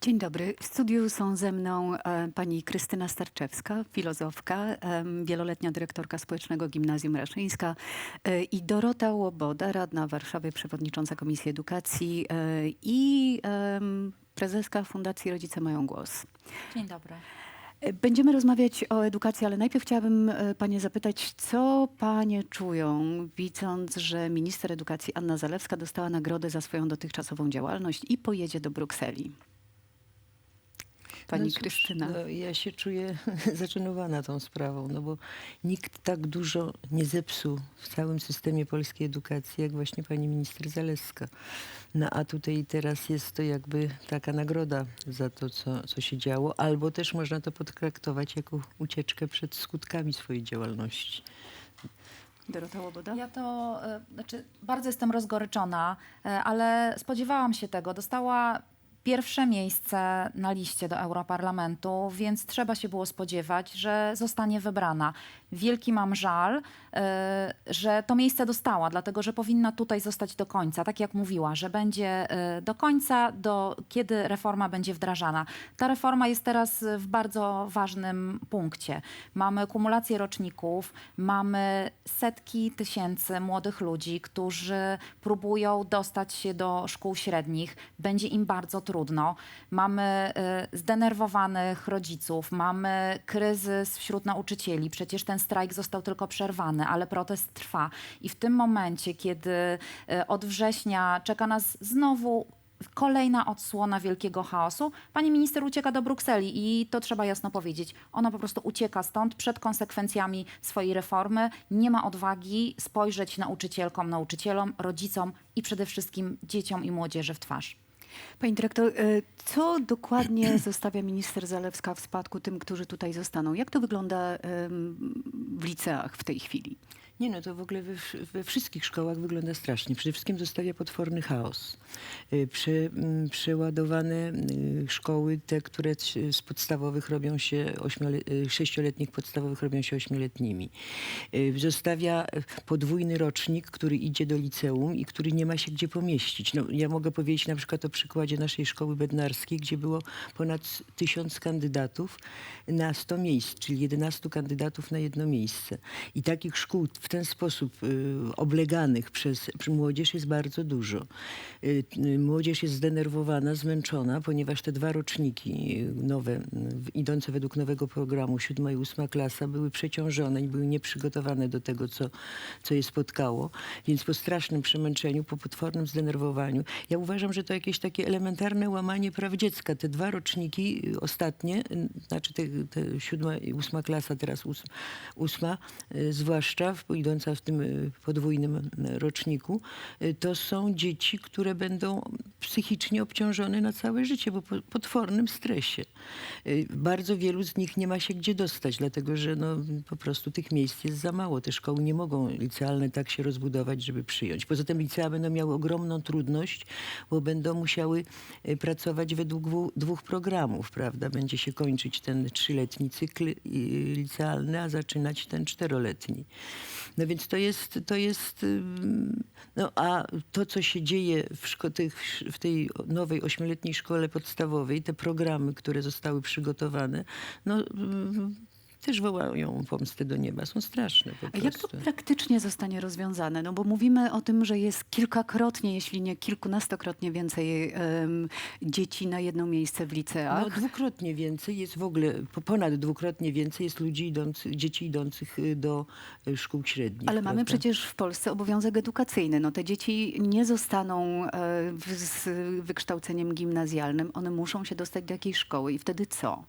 Dzień dobry. W studiu są ze mną e, pani Krystyna Starczewska, filozofka, em, wieloletnia dyrektorka Społecznego Gimnazjum Raszyńska e, i Dorota Łoboda, radna Warszawy, przewodnicząca Komisji Edukacji e, i prezeska Fundacji Rodzice Mają Głos. Dzień dobry. E, Będziemy rozmawiać o edukacji, ale najpierw chciałabym e, panie zapytać, co panie czują, widząc, że minister edukacji Anna Zalewska dostała nagrodę za swoją dotychczasową działalność i pojedzie do Brukseli. Pani No cóż, Krystyna. No, ja się czuję zaczenowana tą sprawą, no bo nikt tak dużo nie zepsuł w całym systemie polskiej edukacji, jak właśnie pani minister Zaleska. No a tutaj teraz jest to jakby taka nagroda za to, co, co się działo, albo też można to potraktować jako ucieczkę przed skutkami swojej działalności. Dorota Łoboda? Ja to, e, znaczy, bardzo jestem rozgoryczona, e, ale spodziewałam się tego. Dostała pierwsze miejsce na liście do Europarlamentu, więc trzeba się było spodziewać, że zostanie wybrana. Wielki mam żal, e, że to miejsce dostała, dlatego że powinna tutaj zostać do końca, tak jak mówiła, że będzie e, do końca, do kiedy reforma będzie wdrażana. Ta reforma jest teraz w bardzo ważnym punkcie. Mamy kumulację roczników, mamy setki tysięcy młodych ludzi, którzy próbują dostać się do szkół średnich. Będzie im bardzo trudno. Mamy y, zdenerwowanych rodziców, mamy kryzys wśród nauczycieli. Przecież ten strajk został tylko przerwany, ale protest trwa. I w tym momencie, kiedy y, od września czeka nas znowu kolejna odsłona wielkiego chaosu. Pani minister ucieka do Brukseli i to trzeba jasno powiedzieć. Ona po prostu ucieka stąd przed konsekwencjami swojej reformy. Nie ma odwagi spojrzeć nauczycielkom, nauczycielom, rodzicom i przede wszystkim dzieciom i młodzieży w twarz. Pani dyrektor, e, co dokładnie zostawia minister Zalewska w spadku tym, którzy tutaj zostaną? Jak to wygląda w liceach w tej chwili? Nie no, to w ogóle we, we wszystkich szkołach wygląda strasznie. Przede wszystkim zostawia potworny chaos. Y, Prze, mm, przeładowane y, szkoły, te, które z podstawowych robią się, ośmiole, y, sześcioletnich podstawowych robią się ośmioletnimi. Zostawia podwójny rocznik, który idzie do liceum i który nie ma się gdzie pomieścić. No, ja mogę powiedzieć na przykład o przykładzie naszej szkoły bednarskiej, gdzie było ponad tysiąc kandydatów na 100 miejsc, czyli 11 kandydatów na jedno miejsce. I takich szkół w ten sposób y, obleganych przez, młodzież jest bardzo dużo. Y, y, młodzież jest zdenerwowana, zmęczona, ponieważ te dwa roczniki nowe, w- idące według nowego programu, siódma i ósma klasa, były przeciążone i były nieprzygotowane do tego, co, co je spotkało. Więc po strasznym przemęczeniu, po potwornym zdenerwowaniu, ja uważam, że to jakieś takie elementarne łamanie praw dziecka. Te dwa roczniki ostatnie, znaczy te, te siódma i ósma klasa, teraz ós, ósma, y, zwłaszcza w, idąca w tym y, podwójnym y, roczniku, y, to są dzieci, które będą psychicznie obciążone na całe życie, bo po potwornym stresie. Y, Bardzo wielu z nich nie ma się gdzie dostać, dlatego że no, po prostu tych miejsc jest za mało. Te szkoły nie mogą licealne tak się rozbudować, żeby przyjąć. Poza tym licea będą miały ogromną trudność, bo będą musiały y, pracować według dwóch programów, prawda? Będzie się kończyć ten trzyletni cykl y, licealny, a zaczynać ten czteroletni. No więc to jest, to jest no a to, co się dzieje w, szko- tych, w tej nowej ośmioletniej szkole podstawowej, te programy, które zostały przygotowane, no ym, też wołają pomstę do nieba. Są straszne po A prostu. jak to praktycznie zostanie rozwiązane? No bo mówimy o tym, że jest kilkakrotnie, jeśli nie kilkunastokrotnie więcej em, dzieci na jedno miejsce w No, liceach. dwukrotnie więcej jest w ogóle, po- ponad dwukrotnie więcej jest ludzi idących, dzieci idących y, do y, szkół średnich. Ale mamy prawda? przecież w Polsce obowiązek edukacyjny. No te dzieci nie zostaną e, w, z wykształceniem gimnazjalnym. One muszą się dostać do jakiejś szkoły i wtedy co?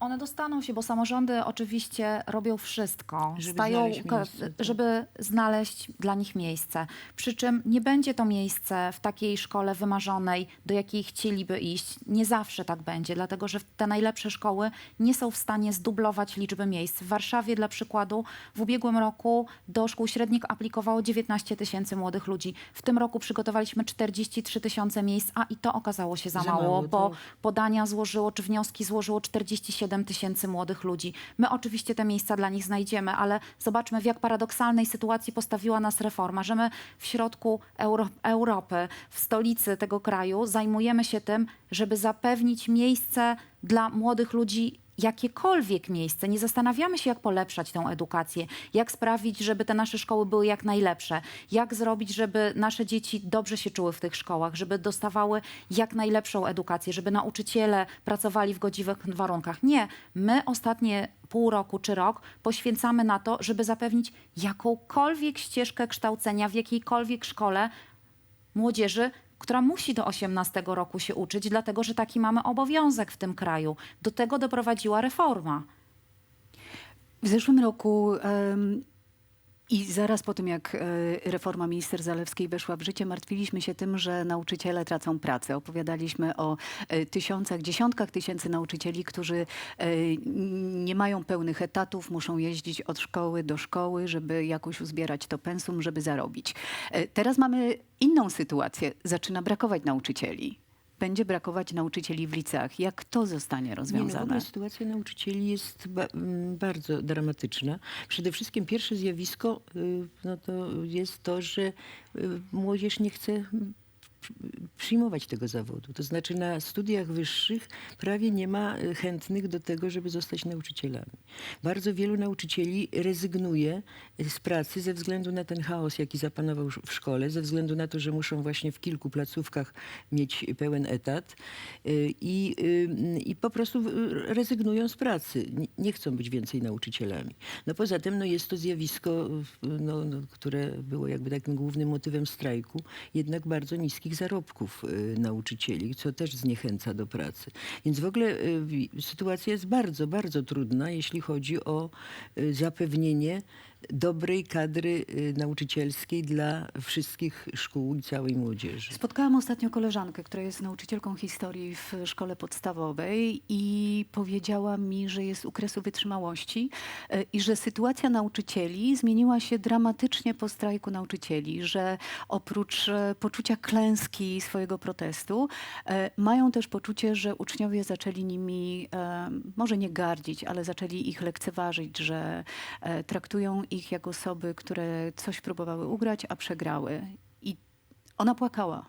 One dostaną się, bo samorządy oczywiście robią wszystko, Żeby stają, znaleźć miejsce, tak. żeby znaleźć dla nich miejsce. Przy czym nie będzie to miejsce w takiej szkole wymarzonej, do jakiej chcieliby iść. Nie zawsze tak będzie, dlatego że te najlepsze szkoły nie są w stanie zdublować liczby miejsc. W Warszawie dla przykładu w ubiegłym roku do szkół średnich aplikowało 19 tysięcy młodych ludzi. W tym roku przygotowaliśmy 43 tysiące miejsc, a i to okazało się za, Za mało, mało, bo to- podania złożyło, czy wnioski złożyło 47 7 tysięcy młodych ludzi. My oczywiście te miejsca dla nich znajdziemy, ale zobaczmy, w jak paradoksalnej sytuacji postawiła nas reforma, że my w środku Euro Europy, w stolicy tego kraju zajmujemy się tym, żeby zapewnić miejsce dla młodych ludzi jakiekolwiek miejsce. Nie zastanawiamy się, jak polepszać tę edukację, jak sprawić, żeby te nasze szkoły były jak najlepsze, jak zrobić, żeby nasze dzieci dobrze się czuły w tych szkołach, żeby dostawały jak najlepszą edukację, żeby nauczyciele pracowali w godziwych warunkach. Nie, my ostatnie pół roku czy rok poświęcamy na to, żeby zapewnić jakąkolwiek ścieżkę kształcenia w jakiejkolwiek szkole młodzieży, która musi do 18 roku się uczyć, dlatego że taki mamy obowiązek w tym kraju. Do tego doprowadziła reforma. W zeszłym roku em, i zaraz po tym, jak e, reforma minister Zalewskiej weszła w życie, martwiliśmy się tym, że nauczyciele tracą pracę. Opowiadaliśmy o e, tysiącach, dziesiątkach tysięcy nauczycieli, którzy e, nie mają pełnych etatów, muszą jeździć od szkoły do szkoły, żeby jakoś uzbierać to pensum, żeby zarobić. Teraz mamy inną sytuację. Zaczyna brakować nauczycieli. Będzie brakować nauczycieli w liceach. Jak to zostanie Nie, no, w rozwiązane? ogóle sytuacja nauczycieli jest ba- m, bardzo dramatyczna. Przede wszystkim pierwsze zjawisko y, no to jest to, że y, młodzież nie chce przyjmować tego zawodu. To znaczy na studiach wyższych prawie nie ma y, chętnych do tego, żeby zostać nauczycielami. Bardzo wielu nauczycieli rezygnuje y, z pracy ze względu na ten chaos, jaki zapanował w szkole, ze względu na to, że muszą właśnie w kilku placówkach mieć pełen etat y, i, i po prostu rezygnują z pracy. Nie- chcą być więcej nauczycielami. No poza tym no jest to zjawisko, no, no, które było jakby takim głównym motywem strajku, jednak bardzo niskich zarobków y, nauczycieli, co też zniechęca do pracy. Więc w ogóle y, sytuacja jest bardzo, bardzo trudna, jeśli chodzi o y, zapewnienie dobrej kadry y, nauczycielskiej dla wszystkich szkół i całej młodzieży. Spotkałam ostatnio koleżankę, która jest nauczycielką historii w szkole podstawowej i powiedziała mi, że jest u kresu wytrzymałości e, i że sytuacja nauczycieli zmieniła się dramatycznie po strajku nauczycieli, że oprócz e, poczucia klęski swojego protestu, e, mają też poczucie, że uczniowie zaczęli nimi e, może nie gardzić, ale zaczęli ich lekceważyć, że traktują ich jak osoby, które coś próbowały ugrać, a przegrały. I ona płakała.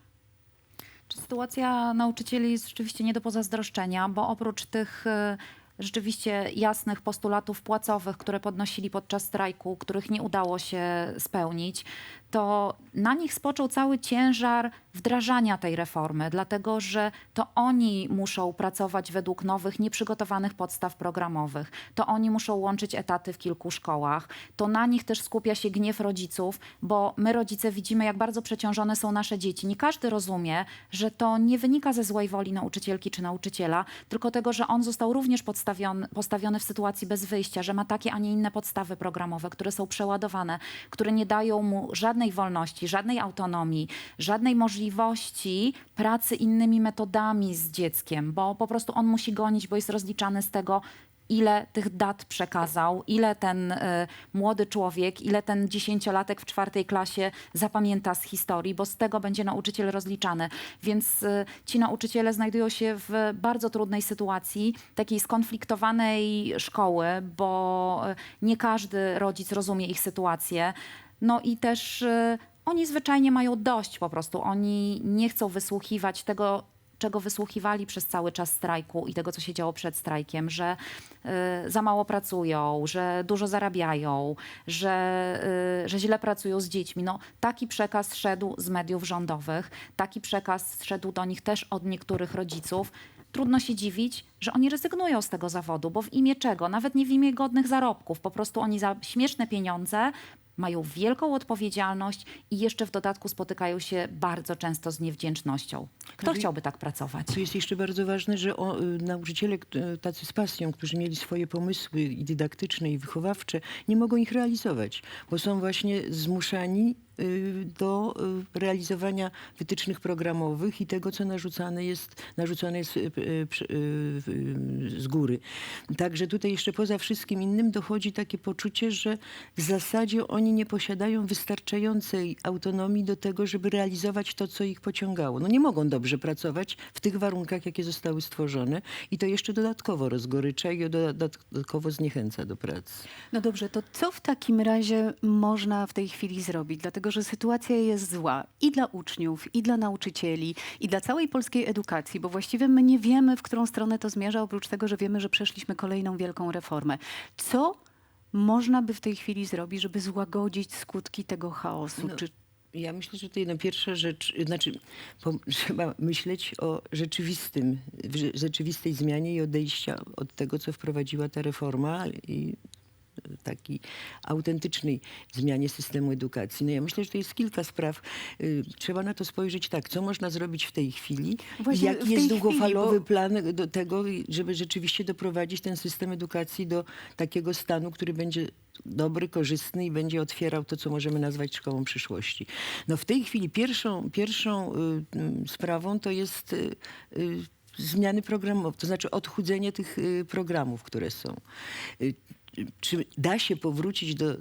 Czy sytuacja nauczycieli jest rzeczywiście nie do pozazdroszczenia, bo oprócz tych e, rzeczywiście jasnych postulatów płacowych, które podnosili podczas strajku, których nie udało się spełnić, to na nich spoczął cały ciężar wdrażania tej reformy, dlatego że to oni muszą pracować według nowych, nieprzygotowanych podstaw programowych. To oni muszą łączyć etaty w kilku szkołach. To na nich też skupia się gniew rodziców, bo my rodzice widzimy, jak bardzo przeciążone są nasze dzieci. Nie każdy rozumie, że to nie wynika ze złej woli nauczycielki czy nauczyciela, tylko tego, że on został również podstawiony, postawiony w sytuacji bez wyjścia, że ma takie, a nie inne podstawy programowe, które są przeładowane, które nie dają mu żadnej wolności, żadnej autonomii, żadnej możliwości pracy innymi metodami z dzieckiem, bo po prostu on musi gonić, bo jest rozliczany z tego, ile tych dat przekazał, ile ten y, młody człowiek, ile ten dziesięciolatek w czwartej klasie zapamięta z historii, bo z tego będzie nauczyciel rozliczany. Więc y, ci nauczyciele znajdują się w bardzo trudnej sytuacji, takiej skonfliktowanej szkoły, bo y, nie każdy rodzic rozumie ich sytuację. No i też y, oni zwyczajnie mają dość po prostu. Oni nie chcą wysłuchiwać tego, czego wysłuchiwali przez cały czas strajku i tego, co się działo przed strajkiem, że y, za mało pracują, że dużo zarabiają, że, y, że źle pracują z dziećmi. No, taki przekaz szedł z mediów rządowych, taki przekaz szedł do nich też od niektórych rodziców. Trudno się dziwić, że oni rezygnują z tego zawodu, bo w imię czego? Nawet nie w imię godnych zarobków. Po prostu oni za śmieszne pieniądze mają wielką odpowiedzialność i jeszcze w dodatku spotykają się bardzo często z niewdzięcznością. Kto i- chciałby tak pracować? Co jest jeszcze bardzo ważne, że o, y, nauczyciele kt- y, tacy z pasją, którzy mieli swoje pomysły i dydaktyczne, i wychowawcze, nie mogą ich realizować, bo są właśnie zmuszani do y, realizowania wytycznych programowych i tego, co narzucane jest, narzucone jest y, y, y, y, z góry. Także tutaj jeszcze poza wszystkim innym dochodzi takie poczucie, że w zasadzie oni nie posiadają wystarczającej autonomii do tego, żeby realizować to, co ich pociągało. No nie mogą dobrze pracować w tych warunkach, jakie zostały stworzone i to jeszcze dodatkowo rozgorycza i dodatkowo zniechęca do pracy. No dobrze, to co w takim razie można w tej chwili zrobić? Dlatego, że sytuacja jest zła i dla uczniów, i dla nauczycieli, i dla całej polskiej edukacji, bo właściwie my nie wiemy, w którą stronę to zmierza, oprócz tego, że wiemy, że przeszliśmy kolejną wielką reformę. Co można by w tej chwili zrobić, żeby złagodzić skutki tego chaosu? No, Czy Ja myślę, że to jedna pierwsza rzecz, znaczy trzeba myśleć o rzeczywistym, rzeczywistej zmianie i odejścia od tego, co wprowadziła ta reforma i takiej autentycznej zmianie systemu edukacji. No ja myślę, że to jest kilka spraw. Y, Trzeba na to spojrzeć tak, co można zrobić w tej chwili Właśnie jaki jest chwili, długofalowy bo- plan do tego, żeby rzeczywiście doprowadzić ten system edukacji do takiego stanu, który będzie dobry, korzystny i będzie otwierał to, co możemy nazwać szkołą przyszłości. No w tej chwili pierwszą, pierwszą y, sprawą to jest y, zmiany programowe, to znaczy odchudzenie tych programów, które są. Czy da się powrócić do y,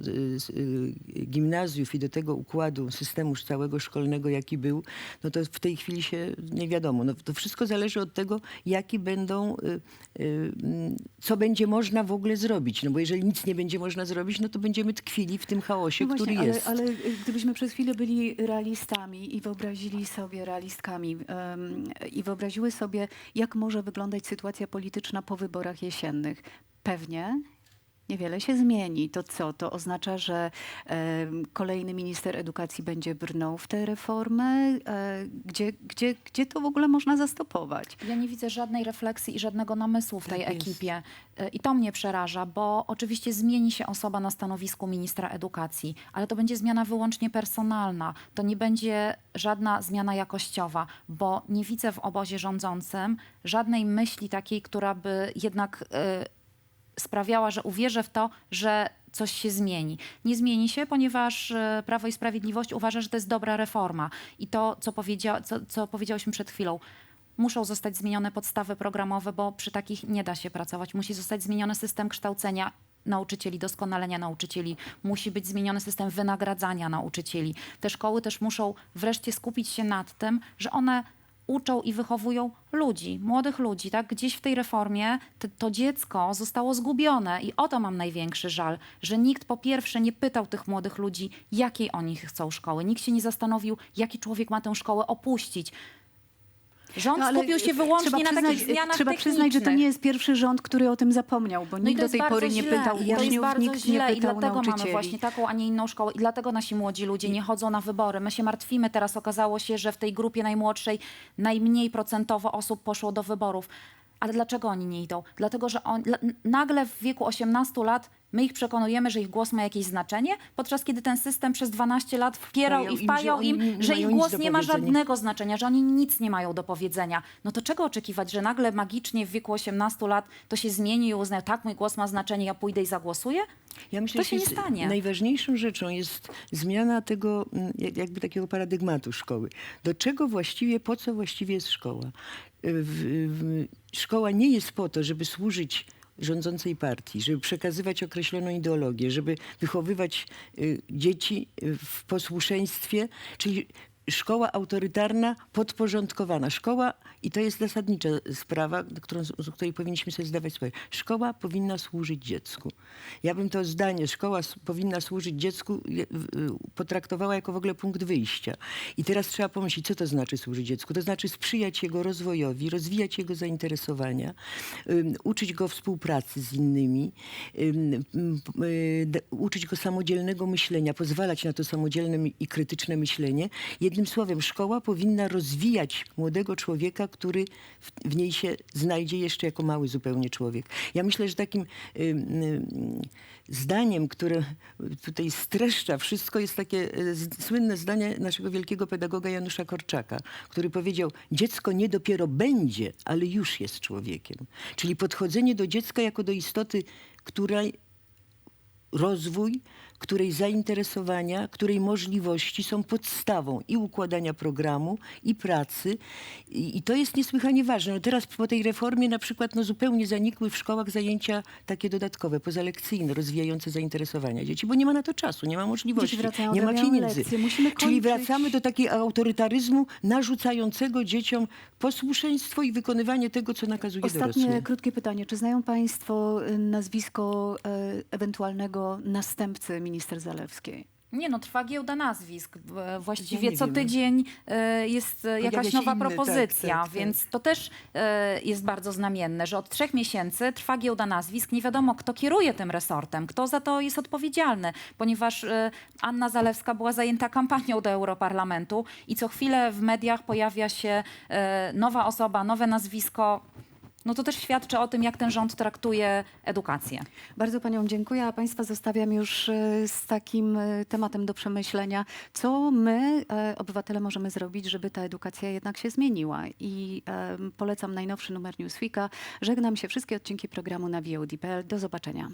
y, gimnazjów i do tego układu systemu całego szkolnego, jaki był, no to w tej chwili się nie wiadomo. No, to wszystko zależy od tego, jakie będą, y, mm, co będzie można w ogóle zrobić. No bo jeżeli nic nie będzie można zrobić, no to będziemy tkwili w tym chaosie, No który właśnie, jest. Ale, ale gdybyśmy przez chwilę byli realistami i wyobrazili sobie realistkami em, i wyobraziły sobie, jak może wyglądać sytuacja polityczna po wyborach jesiennych, pewnie niewiele się zmieni. To co? To oznacza, że em, kolejny minister edukacji będzie brnął w tę reformę? E, gdzie, gdzie, gdzie to w ogóle można zastopować? Ja nie widzę żadnej refleksji i żadnego namysłu w tej Tak jest. ekipie. Y, I to mnie przeraża, bo oczywiście zmieni się osoba na stanowisku ministra edukacji, ale to będzie zmiana wyłącznie personalna. To nie będzie żadna zmiana jakościowa, bo nie widzę w obozie rządzącym żadnej myśli takiej, która by jednak y, sprawiała, że uwierzę w to, że coś się zmieni. Nie zmieni się, ponieważ e, Prawo i Sprawiedliwość uważa, że to jest dobra reforma. I to, co, powiedzia, co, co powiedziałyśmy przed chwilą, muszą zostać zmienione podstawy programowe, bo przy takich nie da się pracować. Musi zostać zmieniony system kształcenia nauczycieli, doskonalenia nauczycieli. Musi być zmieniony system wynagradzania nauczycieli. Te szkoły też muszą wreszcie skupić się nad tym, że one uczą i wychowują ludzi, młodych ludzi, tak? Gdzieś w tej reformie to, to dziecko zostało zgubione i o to mam największy żal, że nikt po pierwsze nie pytał tych młodych ludzi, jakiej oni chcą szkoły. Nikt się nie zastanowił, jaki człowiek ma tę szkołę opuścić. Rząd No, skupił się trzeba wyłącznie na przyznać- takich zmianach Trzeba przyznać, że to nie jest pierwszy rząd, który o tym zapomniał, bo No i nikt do tej pory nie źle. pytał I to jest uczniów, nikt nie i pytał dlatego nauczycieli. mamy właśnie taką, a nie inną szkołę i dlatego nasi młodzi ludzie nie chodzą na wybory. My się martwimy teraz, okazało się, że w tej grupie najmłodszej najmniej procentowo osób poszło do wyborów. Ale dlaczego oni nie idą? Dlatego, że on, nagle w wieku 18 lat my ich przekonujemy, że ich głos ma jakieś znaczenie, podczas kiedy ten system przez 12 lat wpierał i im, wpajał że im, nie- nie że ich głos nie ma żadnego znaczenia, że oni nic nie mają do powiedzenia. No to czego oczekiwać, że nagle magicznie w wieku 18 lat to się zmieni i uznają, tak, mój głos ma znaczenie, ja pójdę i zagłosuję? Ja myślę, To że się nie stanie. Najważniejszą rzeczą jest zmiana tego, mm, jak- jakby takiego paradygmatu szkoły. Do czego właściwie, po co właściwie jest szkoła? Y, W, w, szkoła nie jest po to, żeby służyć rządzącej partii, żeby przekazywać określoną ideologię, żeby wychowywać y, dzieci y, w posłuszeństwie, czyli szkoła autorytarna, podporządkowana. Szkoła, i to jest zasadnicza sprawa, którą, z której powinniśmy sobie zdawać sprawę, szkoła powinna służyć dziecku. Ja bym to zdanie, szkoła powinna służyć dziecku, y, potraktowała jako w ogóle punkt wyjścia. I teraz trzeba pomyśleć, co to znaczy służyć dziecku. To znaczy sprzyjać jego rozwojowi, rozwijać jego zainteresowania, uczyć go współpracy z innymi, y, uczyć go samodzielnego myślenia, pozwalać na to samodzielne i krytyczne myślenie. Jednym słowem, szkoła powinna rozwijać młodego człowieka, który w, w niej się znajdzie jeszcze jako mały zupełnie człowiek. Ja myślę, że takim ym, ym, zdaniem, które tutaj streszcza wszystko, jest takie z- słynne zdanie naszego wielkiego pedagoga Janusza Korczaka, który powiedział: Dziecko nie dopiero będzie, ale już jest człowiekiem. Czyli podchodzenie do dziecka jako do istoty, której rozwój, której zainteresowania, której możliwości są podstawą i układania programu, i pracy. I, i to jest niesłychanie ważne. No teraz po tej reformie na przykład no, zupełnie zanikły w szkołach zajęcia takie dodatkowe, pozalekcyjne, rozwijające zainteresowania dzieci, bo nie ma na to czasu, nie ma możliwości, nie ma pieniędzy. lekcje. Czyli wracamy do takiego autorytaryzmu narzucającego dzieciom posłuszeństwo i wykonywanie tego, co nakazuje Ostatnie dorosły. krótkie pytanie. Czy znają Państwo y, nazwisko e, ewentualnego następcy minister Zalewskiej? Nie no, trwa giełda nazwisk. Ja Właściwie nie co wiem. tydzień e, jest e, jakaś nowa tak, propozycja, tak, tak. więc to też e, jest bardzo znamienne, że od trzech miesięcy trwa giełda nazwisk. Nie wiadomo, kto kieruje tym resortem, kto za to jest odpowiedzialny, ponieważ e, Anna Zalewska była zajęta kampanią do Europarlamentu i co chwilę w mediach pojawia się e, nowa osoba, nowe nazwisko. No to też świadczy o tym, jak ten rząd traktuje edukację. Bardzo Panią dziękuję, a Państwa zostawiam już e, z takim e, tematem do przemyślenia. Co my, e, obywatele, możemy zrobić, żeby ta edukacja jednak się zmieniła? I polecam najnowszy numer Newsweeka. Żegnam się. Wszystkie odcinki programu na VOD.pl. Do zobaczenia.